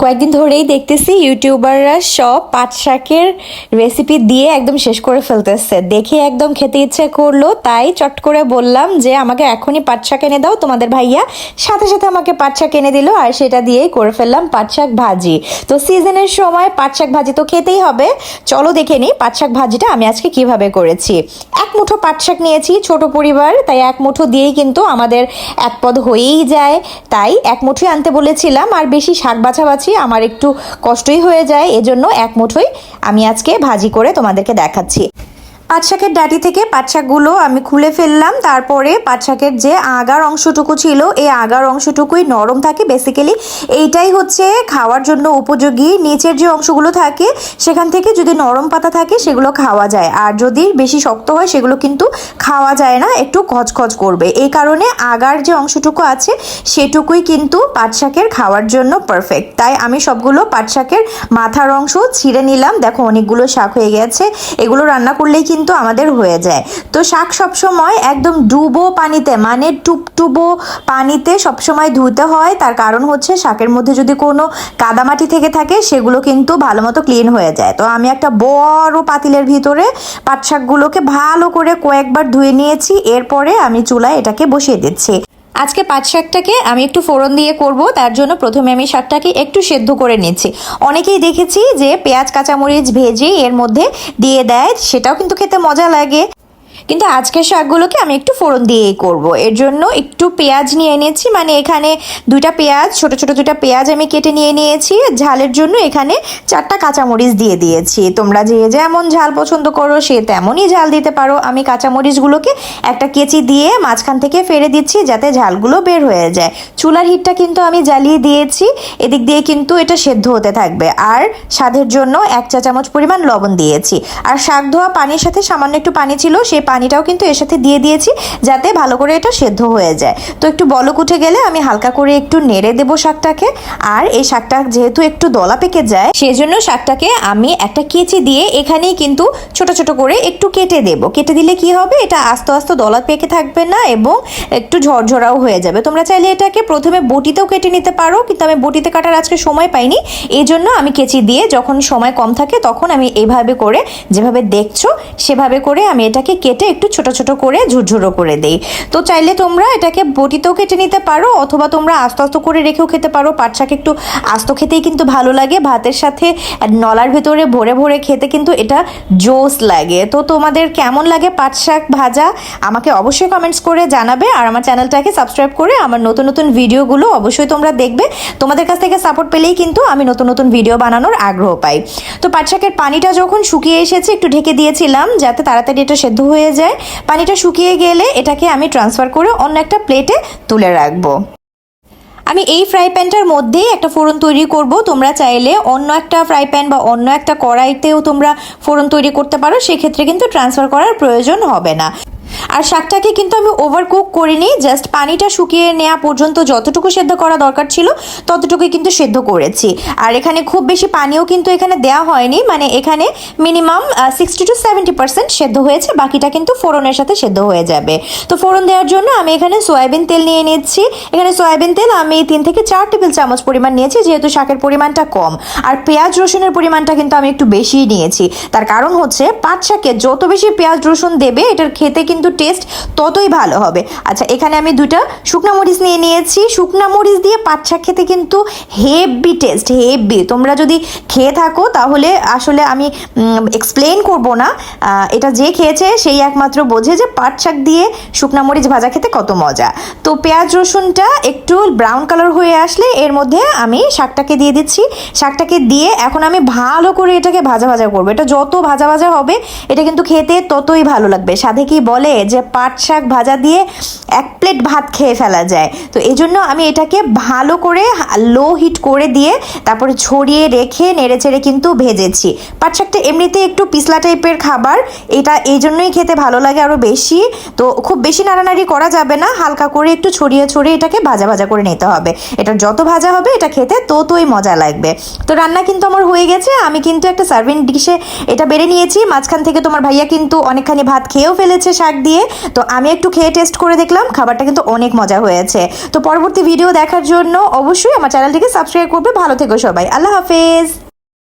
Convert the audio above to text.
কয়েকদিন ধরেই দেখতেছি ইউটিউবাররা সব পাট শাকের রেসিপি দিয়ে একদম শেষ করে ফেলতেছে। দেখে একদম খেতে ইচ্ছে করল, তাই চট করে বললাম যে, আমাকে এখনই পাট শাক এনে দাও, তোমাদের ভাইয়া সাথে সাথে আমাকে পাট শাক এনে দিল আর সেটা দিয়েই করে ফেললাম পাট শাক ভাজি। তো সিজনের সময় পাট শাক ভাজি তো খেতেই হবে। চলো দেখে নিই পাট শাক ভাজিটা আমি আজকে কীভাবে করেছি। এক মুঠো পাট শাক নিয়েছি, ছোট পরিবার, তাই এক মুঠো দিয়েই কিন্তু আমাদের এক পদ হয়েই যায়। তাই এক মুঠোই আনতে বলেছিলাম, আর বেশি শাক বাছাবাছি আমার একটু কষ্টই হয়ে যায় এজন্য এক মুঠোই আমি আজকে ভাজি করে তোমাদেরকে দেখাচ্ছি। পাট শাকের ডাটি থেকে পাট শাকগুলো আমি খুলে ফেললাম। তারপরে পাট শাকের যে আগার অংশটুকু ছিল, এই আগার অংশটুকুই নরম থাকে বেসিক্যালি এইটাই হচ্ছে খাওয়ার জন্য উপযোগী। নিচের যে অংশগুলো থাকে, সেখান থেকে যদি নরম পাতা থাকে, সেগুলো খাওয়া যায়। আর যদি বেশি শক্ত হয়, সেগুলো কিন্তু খাওয়া যায় না, একটু খচখচ করবে। এই কারণে আগার যে অংশটুকু আছে, সেটুকুই কিন্তু পাট শাকের খাওয়ার জন্য পারফেক্ট তাই আমি সবগুলো পাট শাকের মাথার অংশ ছিঁড়ে নিলাম। দেখো অনেকগুলো শাক হয়ে গেছে। এগুলো রান্না করলেই কিন্তু আমাদের হয়ে যায়। তো শাক সবসময় একদম ডুবো পানিতে মানে টুপটুবো পানিতে সবসময় ধুতে হয়। তার কারণ হচ্ছে শাকের মধ্যে যদি কোনো কাদামাটি থেকে থাকে, সেগুলো কিন্তু ভালো মতো ক্লিন হয়ে যায়। তো আমি একটা বড় পাতিলের ভিতরে পাট শাকগুলোকে ভালো করে কয়েকবার ধুয়ে নিয়েছি। এরপরে আমি চুলায় এটাকে বসিয়ে দিচ্ছি। আজকে পাঁচ শাকটাকে আমি একটু ফোড়ন দিয়ে করব, তার জন্য প্রথমে আমি শাকটাকে একটু সেদ্ধ করে নিচ্ছি। অনেকেই দেখেছি যে পেঁয়াজ, কাঁচামরিচ ভেজে এর মধ্যে দিয়ে দেয়, সেটাও কিন্তু খেতে মজা লাগে। কিন্তু আজকের শাকগুলোকে আমি একটু ফোড়ন দিয়েই করব। এর জন্য একটু পেঁয়াজ নিয়ে নিয়েছি মানে এখানে দুইটা পেঁয়াজ, ছোট ছোট দুইটা পেঁয়াজ আমি কেটে নিয়ে নিয়েছি। ঝালের জন্য এখানে চারটা কাঁচামরিচ দিয়ে দিয়েছি। তোমরা যে যেমন ঝাল পছন্দ করো, সে তেমনই ঝাল দিতে পারো। আমি কাঁচামরিচগুলোকে একটা কেচি দিয়ে মাঝখান থেকে ফেলে দিচ্ছি যাতে ঝালগুলো বের হয়ে যায়। চুলার হিটটা কিন্তু আমি জ্বালিয়ে দিয়েছি। এদিক দিয়ে কিন্তু এটা সেদ্ধ হতে থাকবে। আর স্বাদের জন্য এক চা চামচ পরিমাণ লবণ দিয়েছি। আর শাক ধোয়া পানির সাথে সামান্য একটু পানি ছিল সেই পানিটাও কিন্তু এর সাথে দিয়ে দিয়েছি যাতে ভালো করে এটা সেদ্ধ হয়ে যায়। তো একটু বলক উঠে গেলে আমি হালকা করে একটু নেড়ে দেবো শাকটাকে। আর এই শাকটা যেহেতু একটু দলা পেকে যায়, সেজন্য শাকটাকে আমি একটা কেচি দিয়ে এখানেই কিন্তু ছোট ছোট করে একটু কেটে দেব। কেটে দিলে কি হবে? এটা আস্তে আস্তে দলা পেকে থাকবে না এবং একটু ঝরঝরাও হয়ে যাবে। তোমরা চাইলে এটাকে প্রথমে বটিতেও কেটে নিতে পারো, কিন্তু আমি বটিতে কাটার আজকে সময় পাইনি। এই জন্য আমি কেচি দিয়ে যখন সময় কম থাকে তখন আমি এভাবে করে যেভাবে দেখছ, সেভাবে করে আমি এটাকে কেটে একটু ছোট ছোট করে ঝুরঝুরো করে দেই। তো চাইলে তোমরা এটাকে বটিতেও কেটে নিতে পারো, অথবা তোমরা আস্তে আস্তে করে রেখেও খেতে পারো। পাট শাক একটু আস্ত খেতেই কিন্তু ভালো লাগে, ভাতের সাথে নলার ভেতরে ভরে ভরে খেতে কিন্তু এটা জোস লাগে। তো তোমাদের কেমন লাগে পাট শাক ভাজা? আমাকে অবশ্যই কমেন্টস করে জানাবে, আর আমার চ্যানেলটাকে সাবস্ক্রাইব করে আমার নতুন নতুন ভিডিওগুলো অবশ্যই তোমরা দেখবে। তোমাদের কাছ থেকে সাপোর্ট পেলেই কিন্তু আমি নতুন নতুন ভিডিও বানানোর আগ্রহ পাই। তো পাট শাকের পানিটা যখন শুকিয়ে এসেছে, একটু ঢেকে দিয়েছিলাম, যাতে তাড়াতাড়ি এটা সেদ্ধ হয়ে যায়। পানিটা শুকিয়ে গেলে এটাকে আমি ট্রান্সফার করে অন্য একটা প্লেটে তুলে রাখব। আমি এই ফ্রাই প্যানটার মধ্যেই একটা ফোড়ন তৈরি করব। তোমরা চাইলে অন্য একটা ফ্রাই প্যান বা অন্য একটা কড়াইতেও তোমরা ফোড়ন তৈরি করতে পারো। সেক্ষেত্রে কিন্তু ট্রান্সফার করার প্রয়োজন হবে না। আর শাকটাকে কিন্তু আমি ওভার কুক করিনি জাস্ট পানিটা শুকিয়ে নেওয়া পর্যন্ত যতটুকু সেদ্ধ করা দরকার ছিল, ততটুকুই কিন্তু সেদ্ধ করেছি। আর এখানে খুব বেশি পানিও কিন্তু এখানে দেওয়া হয়নি মানে এখানে minimum sixty two seventy percent সেদ্ধ হয়েছে, বাকিটা কিন্তু ফোড়নের সাথে সেদ্ধ হয়ে যাবে। তো ফোড়ন দেওয়ার জন্য আমি এখানে সয়াবিন তেল নিয়ে নিচ্ছি। এখানে সয়াবিন তেল আমি তিন থেকে চার টেবিল চামচ পরিমাণ নিয়েছি, যেহেতু শাকের পরিমাণটা কম। আর পেঁয়াজ রসুনের পরিমাণটা কিন্তু আমি একটু বেশিই নিয়েছি। তার কারণ হচ্ছে পাট শাকে যত বেশি পেঁয়াজ রসুন দেবে, এটার খেতে কিন্তু টেস্ট ততই ভালো হবে। আচ্ছা এখানে আমি দুটা শুকনা মরিচ নিয়ে নিয়েছি। শুকনা মরিচ দিয়ে শাক খেতে কিন্তু হেভি টেস্ট হেভি তোমরা যদি খেয়ে থাকো, তাহলে আসলে আমি এক্সপ্লেন করব না। এটা যে খেয়েছে, সেই একমাত্র বোঝে যে পাট শাক দিয়ে শুকনা মরিচ ভাজা খেতে কত মজা। তো পেঁয়াজ রসুনটা একটু ব্রাউন কালার হয়ে আসলে এর মধ্যে আমি শাকটাকে দিয়ে দিচ্ছি। শাকটাকে দিয়ে এখন আমি ভালো করে এটাকে ভাজা ভাজা করব। এটা যত ভাজা ভাজা হবে, এটা কিন্তু খেতে ততই ভালো লাগবে। সাথে কি বলে? যে পাট শাক ভাজা দিয়ে এক প্লেট ভাত খেয়ে ফেলা যায়। তো এই জন্য আমি এটাকে ভালো করে লো হিট করে দিয়ে তারপরে ছড়িয়ে রেখে নেড়ে চেড়ে কিন্তু ভেজেছি। পাট শাকটা এমনিতে একটু পিছলা টাইপের খাবার, এটা এই জন্যই খেতে ভালো লাগে আরও বেশি। তো খুব বেশি নাড়ানাড়ি করা যাবে না, হালকা করে একটু ছড়িয়ে ছড়িয়ে এটাকে ভাজা ভাজা করে নিতে হবে। এটা যত ভাজা হবে, এটা খেতে ততই মজা লাগবে। তো রান্না কিন্তু আমার হয়ে গেছে, আমি কিন্তু একটা সার্ভিং ডিশে এটা বেড়ে নিয়েছি। মাঝখান থেকে তোমার ভাইয়া কিন্তু অনেকখানি ভাত খেয়েও ফেলেছে শাক দিয়ে। তো আমি একটু খেয়ে টেস্ট করে দেখলাম, খাবারটা কিন্তু অনেক মজা হয়েছে। তো পরবর্তী ভিডিও দেখার জন্য অবশ্যই আমার চ্যানেলটিকে সাবস্ক্রাইব করবে। ভালো থেকো সবাই। আল্লাহ হাফেজ।